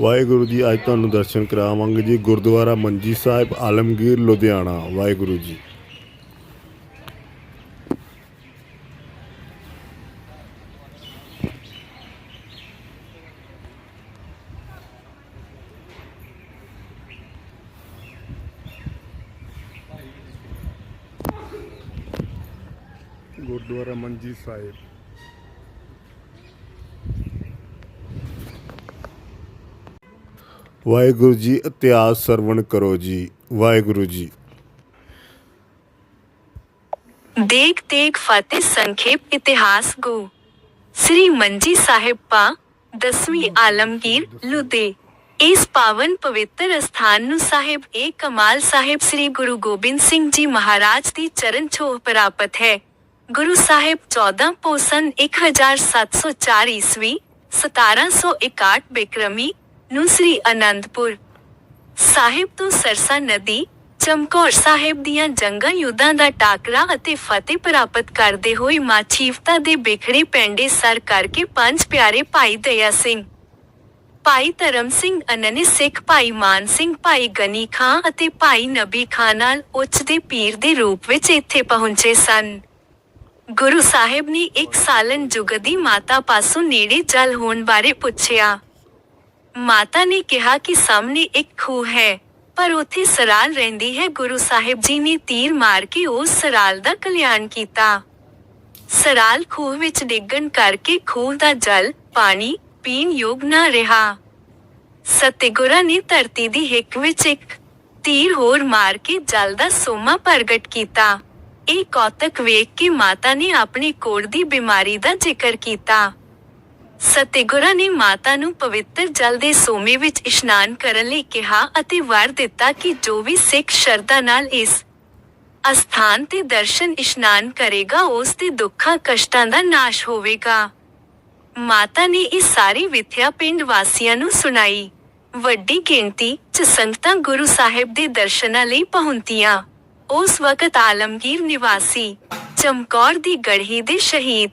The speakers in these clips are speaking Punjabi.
ਵਾਹਿਗੁਰੂ ਜੀ, ਅੱਜ ਤੁਹਾਨੂੰ ਦਰਸ਼ਨ ਕਰਾਵਾਂਗੇ ਜੀ ਗੁਰਦੁਆਰਾ ਮੰਜੀ ਸਾਹਿਬ, ਆਲਮਗੀਰ, ਲੁਧਿਆਣਾ। ਵਾਹਿਗੁਰੂ ਜੀ। ਗੁਰਦੁਆਰਾ ਮੰਜੀ ਸਾਹਿਬ। ਵਾਹਿਗੁਰੂ ਜੀ, ਇਤਿਹਾਸ ਸਰਵਣ ਕਰੋ ਜੀ। ਵਾਹਿਗੁਰੂ ਜੀ। ਦੇਖ ਦੇਖ ਫਤਿਹ ਸੰਖੇਪ ਇਤਿਹਾਸ ਗੋ। ਸ੍ਰੀ ਮੰਜੀ ਸਾਹਿਬ ਪਾ ਦਸਵੀਂ ਆਲਮਗੀਰ ਲੁਧੇ। ਇਸ ਪਾਵਨ ਪਵਿੱਤਰ ਅਸਥਾਨ ਨੂੰ ਸਾਹਿਬ ਏ ਕਮਾਲ ਸਾਹਿਬ ਸ੍ਰੀ ਗੁਰੂ ਗੋਬਿੰਦ ਸਿੰਘ ਜੀ ਮਹਾਰਾਜ ਦੀ ਚਰਨ ਛੋਹ ਪ੍ਰਾਪਤ ਹੈ। ਗੁਰੂ ਸਾਹਿਬ 14 ਪੋਸਨ 1704 ਈਸਵੀ 1761 ਬਿਕਰਮੀ ਨੂੰ ਸ੍ਰੀ ਅਨੰਦਪੁਰ। ਸਾਹਿਬ ਤੋਂ ਸਰਸਾ ਨਦੀ, ਚਮਕੌਰ ਸਾਹਿਬ ਦੀਆਂ ਜੰਗਾਂ ਯੁੱਧਾਂ ਦਾ ਟਾਕਰਾ ਅਤੇ ਫਤਿਹ ਪ੍ਰਾਪਤ ਕਰਦੇ ਹੋਏ ਮਾਛੀਵਤਾ ਦੇ ਬਿਖੜੇ ਪੈਂਡੇ ਸਰ ਕਰਕੇ ਪੰਜ ਪਿਆਰੇ ਭਾਈ ਦਇਆ ਸਿੰਘ। ਭਾਈ ਧਰਮ ਸਿੰਘ ਅਨਨੇ ਸਿੱਖ ਭਾਈ ਮਾਨ ਸਿੰਘ, ਭਾਈ ਗਨੀ ਖਾਂ ਅਤੇ ਭਾਈ ਨਬੀ ਖਾਂ ਨਾਲ ਉੱਚ ਦੇ ਪੀਰ ਦੇ ਰੂਪ ਵਿੱਚ ਇੱਥੇ ਪਹੁੰਚੇ ਸਨ। ਗੁਰੂ ਸਾਹਿਬ ਨੇ ਇੱਕ ਸਾਲਨ ਜੁਗਦੀ ਮਾਤਾ ਪਾਸੋਂ ਨੇੜੇ ਜਲ ਹੋਣ ਬਾਰੇ ਪੁੱਛਿਆ। ਮਾਤਾ ਨੇ ਕਿਹਾ ਕਿ ਸਾਹਮਣੇ ਇੱਕ ਖੂਹ ਹੈ, ਪਰ ਉੱਥੇ ਸਰਾਲ ਰਹਿੰਦੀ ਹੈ ਗੁਰੂ ਸਾਹਿਬ ਜੀ ਨੇ ਤੀਰ ਮਾਰ ਕੇ ਉਸ ਸਰਾਲ ਦਾ ਕਲਿਆਣ ਕੀਤਾ। ਸਰਾਲ ਖੂਹ ਵਿੱਚ ਡਿੱਗਣ ਕਰਕੇ ਖੂਹ ਦਾ ਜਲ, ਪਾਣੀ ਪੀਣ ਯੋਗ ਨਾ ਰਿਹਾ। ਸਤਿਗੁਰਾਂ ਨੇ ਧਰਤੀ ਦੀ ਹਿੱਕ ਵਿੱਚ ਇੱਕ ਤੀਰ ਹੋਰ ਮਾਰ ਕੇ ਜਲ ਦਾ ਸੋਮਾ ਪ੍ਰਗਟ ਕੀਤਾ। ਇਹ ਕੌਤਕ ਵੇਖ ਕੇ ਮਾਤਾ ਨੇ ਆਪਣੇ ਕੋੜ ਦੀ ਬਿਮਾਰੀ ਦਾ ਜ਼ਿਕਰ ਕੀਤਾ। ਸਤਿਗੁਰਾਂ ਨੇ ਮਾਤਾ ਨੂੰ ਪਵਿੱਤਰ ਜਲ ਦੇ ਸੋਮੇ ਵਿੱਚ ਇਸ਼ਨਾਨ ਕਰਨ ਲਈ ਕਿਹਾ ਅਤੇ ਵਰ ਦਿੱਤਾ ਕਿ ਜੋ ਵੀ ਸਿੱਖ ਸ਼ਰਧਾ ਨਾਲ ਇਸ ਅਸਥਾਨ ਤੇ ਦਰਸ਼ਨ ਇਸ਼ਨਾਨ ਕਰੇਗਾ, ਉਸ ਦੇ ਦੁੱਖਾਂ, ਕਸ਼ਟਾਂ ਦਾ ਨਾਸ਼ ਹੋਵੇਗਾ। ਮਾਤਾ ਨੇ ਇਹ ਸਾਰੀ ਵਿਥਿਆ ਪਿੰਡ ਵਾਸੀਆਂ ਨੂੰ ਸੁਣਾਈ। ਵੱਡੀ ਗਿਣਤੀ 'ਚ ਸੰਗਤਾਂ ਗੁਰੂ ਸਾਹਿਬ ਦੇ ਦਰਸ਼ਨਾਂ ਲਈ ਪਹੁੰਚੀਆਂ। ਉਸ ਵਕਤ ਆਲਮਗੀਰ ਨਿਵਾਸੀ ਚਮਕੌਰ ਦੀ ਗੜ੍ਹੀ ਦੇ ਸ਼ਹੀਦ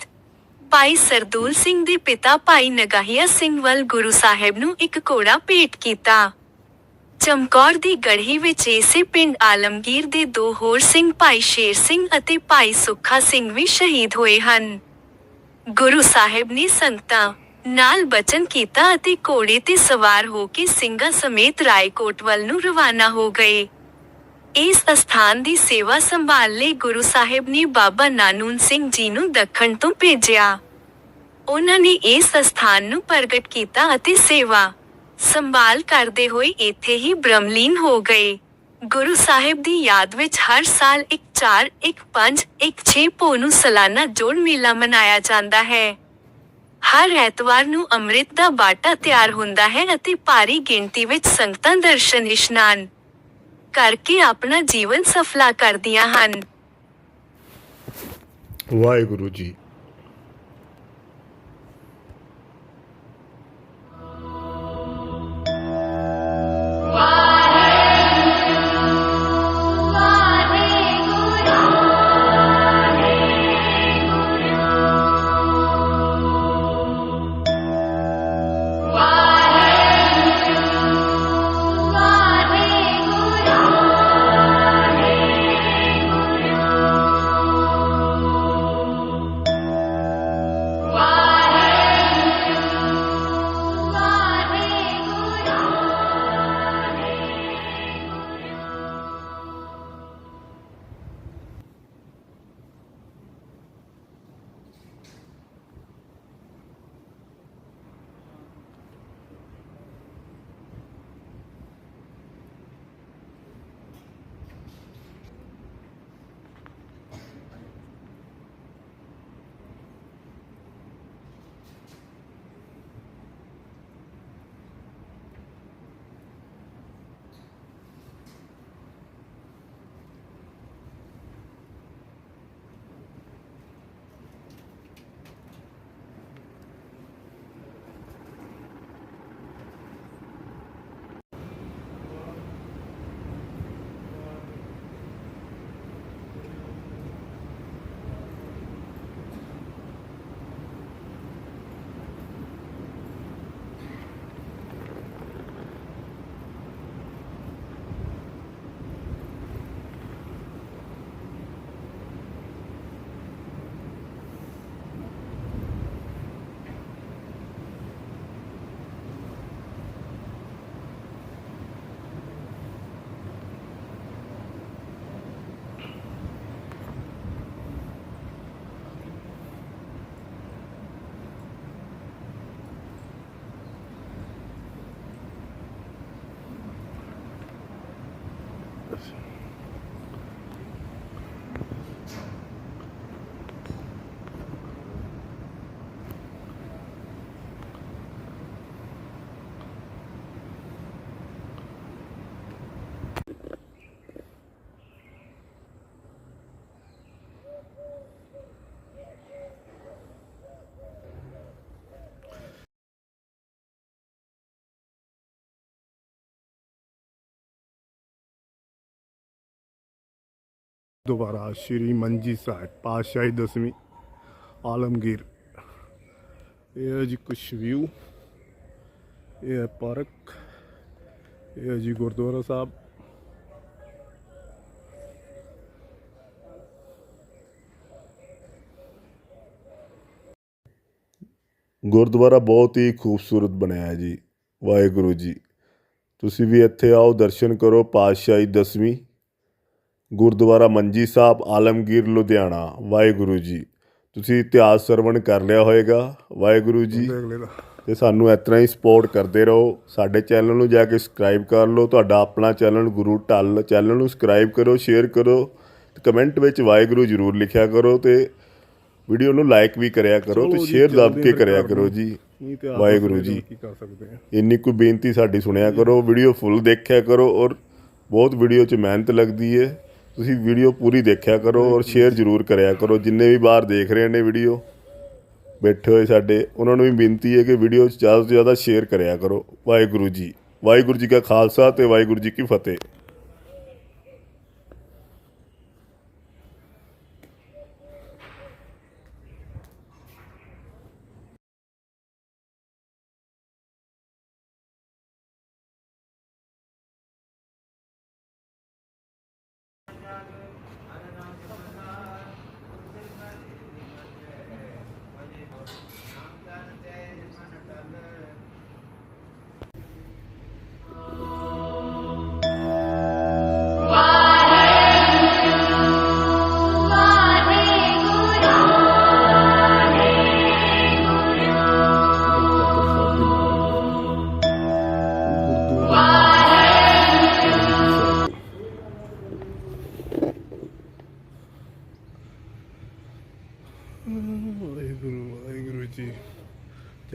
ਭਾਈ ਸਰਦੂਲ ਸਿੰਘ ਦੇ ਪਿਤਾ ਭਾਈ ਨਗਾਹੀਆ ਸਿੰਘ ਵੱਲ ਗੁਰੂ ਸਾਹਿਬ ਨੂੰ ਇੱਕ ਘੋੜਾ ਭੇਟ ਕੀਤਾ। ਚਮਕੌਰ ਦੀ ਗੜ੍ਹੀ ਵਿੱਚ ਇਸੇ ਪਿੰਡ ਆਲਮਗੀਰ ਦੇ ਦੋ ਹੋਰ ਸਿੰਘ ਭਾਈ ਸ਼ੇਰ ਸਿੰਘ ਅਤੇ ਭਾਈ ਸੁੱਖਾ ਸਿੰਘ ਵੀ ਸ਼ਹੀਦ ਹੋਏ ਹਨ। ਗੁਰੂ ਸਾਹਿਬ ਨੇ ਸੰਗਤਾਂ ਨਾਲ ਬਚਨ ਕੀਤਾ ਅਤੇ ਘੋੜੇ ਤੇ ਸਵਾਰ ਹੋ ਕੇ ਸਿੰਘਾਂ ਸਮੇਤ ਰਾਏਕੋਟ ਵੱਲ ਨੂੰ ਰਵਾਨਾ ਹੋ ਗਏ। ਇਸ ਅਸਥਾਨ ਦੀ ਸੇਵਾ ਸੰਭਾਲ ਲਈ ਗੁਰੂ ਸਾਹਿਬ ਨੇ ਬਾਬਾ ਨਾਨੂਨ ਸਿੰਘ ਜੀ ਨੂੰ ਦੱਖਣ ਤੋਂ ਭੇਜਿਆ। ਉਹਨਾਂ ਨੇ ਇਸ ਅਸਥਾਨ ਨੂੰ ਪ੍ਰਗਟ ਕੀਤਾ ਅਤੇ ਸੇਵਾ ਸੰਭਾਲ ਕਰਦੇ ਹੋਏ ਇੱਥੇ ਹੀ ਬ੍ਰਹਮਲੀਨ ਹੋ ਗਏ। ਗੁਰੂ ਸਾਹਿਬ ਦੀ ਯਾਦ ਵਿੱਚ ਹਰ ਸਾਲ 1 4 1 5 1 6 ਪੋ ਨੂੰ ਸਾਲਾਨਾ ਜੋੜ ਮੇਲਾ ਮਨਾਇਆ ਜਾਂਦਾ ਹੈ। ਹਰ ਐਤਵਾਰ ਨੂੰ ਅੰਮ੍ਰਿਤ ਦਾ ਬਾਟਾ ਤਿਆਰ ਹੁੰਦਾ ਹੈ ਅਤੇ ਭਾਰੀ ਗਿਣਤੀ ਵਿੱਚ ਸੰਗਤਾਂ ਦਰਸ਼ਨ ਇਸ਼ਨਾਨ ਕਰਕੇ ਆਪਣਾ ਜੀਵਨ ਸਫਲਾ ਕਰਦੀਆਂ ਹਨ। ਵਾਹਿਗੁਰੂ ਜੀ। ਵਾਹਿਗੁਰੂ ਦੁਬਾਰਾ ਸ਼੍ਰੀ ਮੰਜੀ ਸਾਹਿਬ ਪਾਤਸ਼ਾਹੀ ਦਸਵੀਂ ਆਲਮਗੀਰ। ਇਹ ਹੈ ਜੀ ਕੁਛ ਵਿਊ ਇਹ ਹੈ ਪਾਰਕ। ਇਹ ਹੈ ਜੀ ਗੁਰਦੁਆਰਾ ਸਾਹਿਬ। ਗੁਰਦੁਆਰਾ ਬਹੁਤ ਹੀ ਖੂਬਸੂਰਤ ਬਣਿਆ ਹੈ ਜੀ। ਵਾਹਿਗੁਰੂ ਜੀ। ਤੁਸੀਂ ਵੀ ਇੱਥੇ ਆਓ, ਦਰਸ਼ਨ ਕਰੋ ਪਾਤਸ਼ਾਹੀ ਦਸਵੀਂ। ਗੁਰਦੁਆਰਾ ਮੰਜੀ ਸਾਹਿਬ ਆਲਮਗੀਰ ਲੁਧਿਆਣਾ। ਵਾਹਿਗੁਰੂ ਜੀ। ਤੁਸੀਂ ਇਤਿਹਾਸ ਸਰਵਣ ਕਰ ਲਿਆ ਹੋਵੇਗਾ ਵਾਹਿਗੁਰੂ ਜੀ। ਤੇ ਸਾਨੂੰ ਇਸ ਤਰ੍ਹਾਂ ਹੀ ਸਪੋਰਟ ਕਰਦੇ ਰਹੋ। ਸਾਡੇ ਚੈਨਲ ਨੂੰ ਜਾ ਕੇ ਸਬਸਕ੍ਰਾਈਬ ਕਰ ਲਓ। ਤੁਹਾਡਾ ਆਪਣਾ ਚੈਨਲ ਗੁਰੂ ਢੱਲ ਚੈਨਲ ਨੂੰ ਸਬਸਕ੍ਰਾਈਬ ਕਰੋ ਸ਼ੇਅਰ ਕਰੋ। ਤੇ ਕਮੈਂਟ ਵਿੱਚ ਵਾਹਿਗੁਰੂ ਜ਼ਰੂਰ ਲਿਖਿਆ ਕਰੋ ਤੇ ਵੀਡੀਓ ਨੂੰ ਲਾਈਕ ਵੀ ਕਰਿਆ ਕਰੋ ਤੇ ਸ਼ੇਅਰ ਦੱਬ ਕੇ ਕਰਿਆ ਕਰੋ ਜੀ। ਵਾਹਿਗੁਰੂ ਜੀ। ਕੀ ਕਰ ਸਕਦੇ ਆ ਇੰਨੀ ਕੋਈ ਬੇਨਤੀ ਸਾਡੀ ਸੁਣਿਆ ਕਰੋ। ਵੀਡੀਓ ਫੁੱਲ ਦੇਖਿਆ ਕਰੋ ਔਰ ਬਹੁਤ ਵੀਡੀਓ 'ਚ ਮਿਹਨਤ ਲੱਗਦੀ ਹੈ ਤੁਸੀਂ ਵੀਡੀਓ ਪੂਰੀ ਦੇਖਿਆ ਕਰੋ ਔਰ ਸ਼ੇਅਰ ਜ਼ਰੂਰ ਕਰਿਆ ਕਰੋ। ਜਿੰਨੇ ਵੀ ਬਾਹਰ ਦੇਖ ਰਹੇ ਨੇ ਵੀਡੀਓ ਬੈਠੇ ਹੋਏ ਸਾਡੇ ਉਹਨਾਂ ਨੂੰ ਵੀ ਬੇਨਤੀ ਹੈ ਕਿ ਵੀਡੀਓ 'ਚ ਜ਼ਿਆਦਾ ਤੋਂ ਜ਼ਿਆਦਾ ਸ਼ੇਅਰ ਕਰਿਆ ਕਰੋ। ਵਾਹਿਗੁਰੂ ਜੀ। ਵਾਹਿਗੁਰੂ ਜੀ ਕਾ ਖਾਲਸਾ ਤੇ ਵਾਹਿਗੁਰੂ ਜੀ ਕੀ ਫਤਿਹ।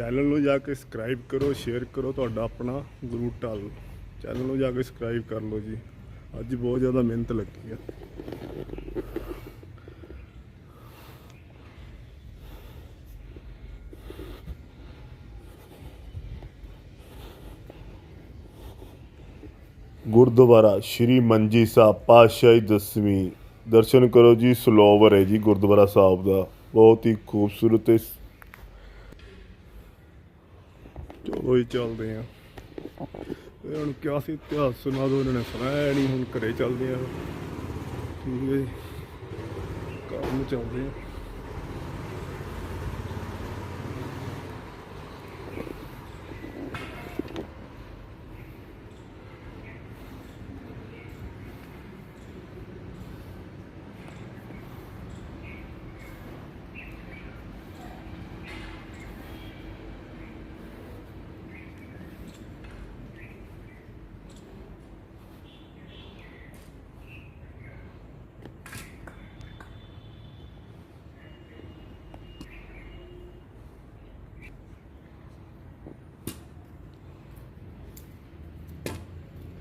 ਚੈਨਲ ਨੂੰ ਜਾ ਕੇ ਸਬਸਕ੍ਰਾਈਬ ਕਰੋ ਸ਼ੇਅਰ ਕਰੋ, ਤੁਹਾਡਾ ਆਪਣਾ ਗੁਰੂ ਢਾਲ। ਚੈਨਲ ਨੂੰ ਜਾ ਕੇ ਸਬਸਕ੍ਰਾਈਬ ਕਰ ਲਓ ਜੀ। ਅੱਜ ਬਹੁਤ ਜ਼ਿਆਦਾ ਮਿਹਨਤ ਲੱਗੀ ਆ। ਗੁਰਦੁਆਰਾ ਸ਼੍ਰੀ ਮੰਜੀ ਸਾਹਿਬ, ਪਾਤਸ਼ਾਹੀ ਦਸਵੀਂ। ਦਰਸ਼ਨ ਕਰੋ ਜੀ, ਸਲੋਵਰ ਹੈ ਜੀ ਗੁਰਦੁਆਰਾ ਸਾਹਿਬ ਦਾ। ਬਹੁਤ ਹੀ ਖੂਬਸੂਰਤ ਤੇ ਚਲੋ ਹੀ ਚੱਲਦੇ ਆ। ਇਹ ਹੁਣ ਕਿਆ ਸੀ ਇਤਿਹਾਸ ਸੁਣਾ ਦੋ ਉਹਨਾਂ ਨੇ ਸੁਣਾਇਆ ਨਹੀਂ, ਹੁਣ ਘਰੇ ਚੱਲਦੇ ਆ। ਠੀਕ ਹੈ ਜੀ। ਘਰ ਚੱਲਦੇ ਆ।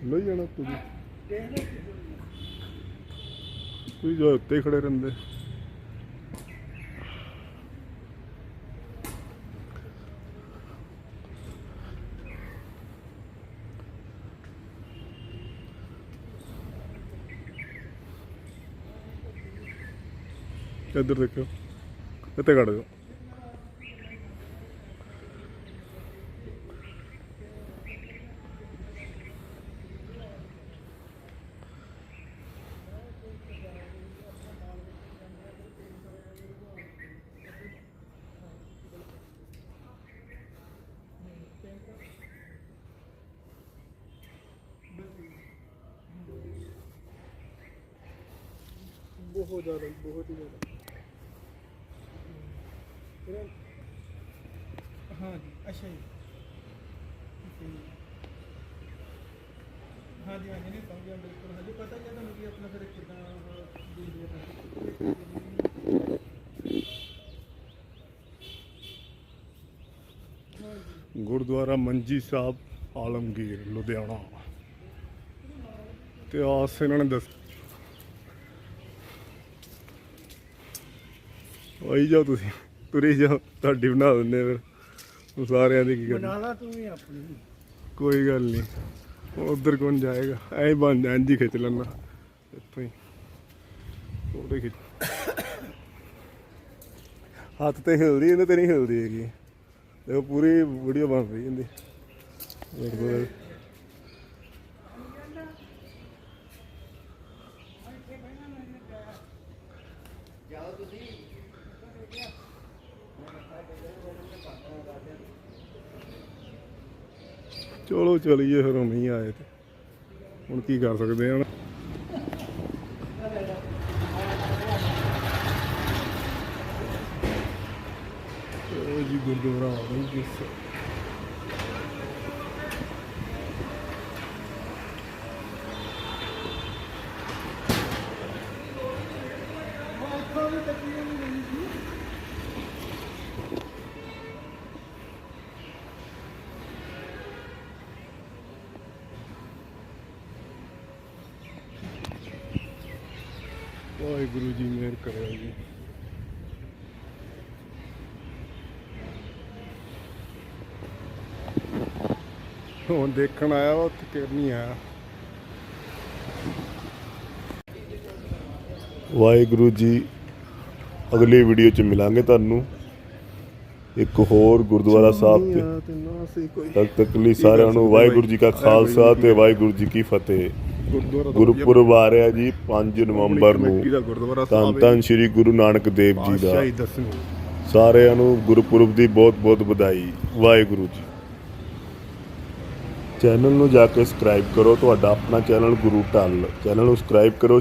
ਲੈ ਜਾਣਾ ਤੁਸੀਂ ਤੁਸੀਂ ਜੋ ਉੱਤੇ ਖੜੇ ਰਹਿੰਦੇ। ਇੱਧਰ ਦੇਖੋ ਇੱਥੇ ਖੜ ਜਾਓ। ਬਹੁਤ ਜ਼ਿਆਦਾ ਬਹੁਤ ਹੀ ਜ਼ਿਆਦਾ। ਹਾਂ ਜੀ ਅੱਛਾ ਜੀ। ਠੀਕ ਹੈ ਜੀ। ਹਾਂ ਜੀ ਹਾਂ ਜੀ ਨਹੀਂ ਸਮਝਿਆ ਬਿਲਕੁਲ। ਹਾਂ ਜੀ ਪਤਾ ਕਿਆ ਤੁਹਾਨੂੰ ਕੀ ਆਪਣਾ ਫਿਰ ਕਿਦਾਂ ਦੇ ਦਿਆ ਗੁਰਦੁਆਰਾ ਮੰਜੀ ਸਾਹਿਬ ਆਲਮਗੀਰ ਲੁਧਿਆਣਾ। ਇਤਿਹਾਸ ਇਹਨਾਂ ਨੇ ਦੱਸ ਆਈ ਜਾਓ ਤੁਸੀਂ ਤੁਰੀ ਜਾਓ ਤੁਹਾਡੀ ਬਣਾ ਦਿੰਦੇ ਆ ਫਿਰ। ਉਹ ਸਾਰਿਆਂ ਦੀ ਕੀ ਕਰਨੀ? ਬਣਾ ਲਾ ਤੂੰ ਵੀ ਆਪਣੀ। ਕੋਈ ਗੱਲ ਨਹੀਂ। ਉਧਰ ਕੌਣ ਜਾਏਗਾ? ਐਂ ਬਣ ਇੰਝ ਹੀ ਖਿੱਚ ਲੈਣਾ ਇੱਥੋਂ ਹੀ। ਫੋਟੋ ਖਿੱਚ। ਹੱਥ ਤੇ ਹਿਲਦੀ ਇਹਨੇ ਤੇ ਨਹੀਂ ਹਿਲਦੀ ਹੈਗੀ। ਦੇਖੋ ਪੂਰੀ ਵੀਡੀਓ ਬਣ ਰਹੀ ਇਹਦੀ। ਚਲੋ ਚਲੀਏ ਫਿਰ ਹੁਣ ਨਹੀਂ ਆਏ ਤੇ। ਹੁਣ ਕੀ ਕਰ ਸਕਦੇ ਹਾਂ ਜੀ, ਗੁਰਦੁਆਰਾ ਆ ਜੀ ਵਾਹਿਗੁਰੂ ਜੀ ਮਿਹਰ ਕਰਿਓ ਜੀ। ਹੁਣ ਦੇਖਣ ਆਇਆ ਉੱਥੇ ਕਿ ਨਹੀਂ ਆਇਆ। ਵਾਹਿਗੁਰੂ ਜੀ ਅਗਲੀ ਵੀਡੀਓ 'ਚ ਮਿਲਾਂਗੇ ਤੁਹਾਨੂੰ। ਇੱਕ ਹੋਰ ਗੁਰਦੁਆਰਾ ਸਾਹਿਬ ਤੇ ਤੇ ਤਦ ਤੱਕ ਲਈ ਸਾਰਿਆਂ ਨੂੰ ਵਾਹਿਗੁਰੂ ਜੀ ਕਾ ਖਾਲਸਾ ਤੇ ਵਾਹਿਗੁਰੂ ਜੀ ਕੀ ਫਤਿਹ। ਗੁਰਦੁਆਰਾ ਤਾਂ ਗੁਰਪੁਰਬ ਆ ਰਿਹਾ ਜੀ 5 ਨਵੰਬਰ ਨੂੰ। ਸਾਹਿਬ ਧੰਨ ਸ੍ਰੀ ਗੁਰੂ ਨਾਨਕ ਦੇਵ ਜੀ ਦਾ। ਸਾਰਿਆਂ ਨੂੰ ਗੁਰਪੁਰਬ ਦੀ ਬਹੁਤ ਬਹੁਤ ਵਧਾਈ। ਵਾਹਿਗੁਰੂ ਜੀ। ਚੈਨਲ ਨੂੰ ਜਾ ਕੇ ਸਬਸਕ੍ਰਾਈਬ ਕਰੋ। ਤੁਹਾਡਾ ਆਪਣਾ ਚੈਨਲ ਗੁਰੂ ਢੱਲ। ਚੈਨਲ ਨੂੰ ਸਬਸਕ੍ਰਾਈਬ ਕਰੋ।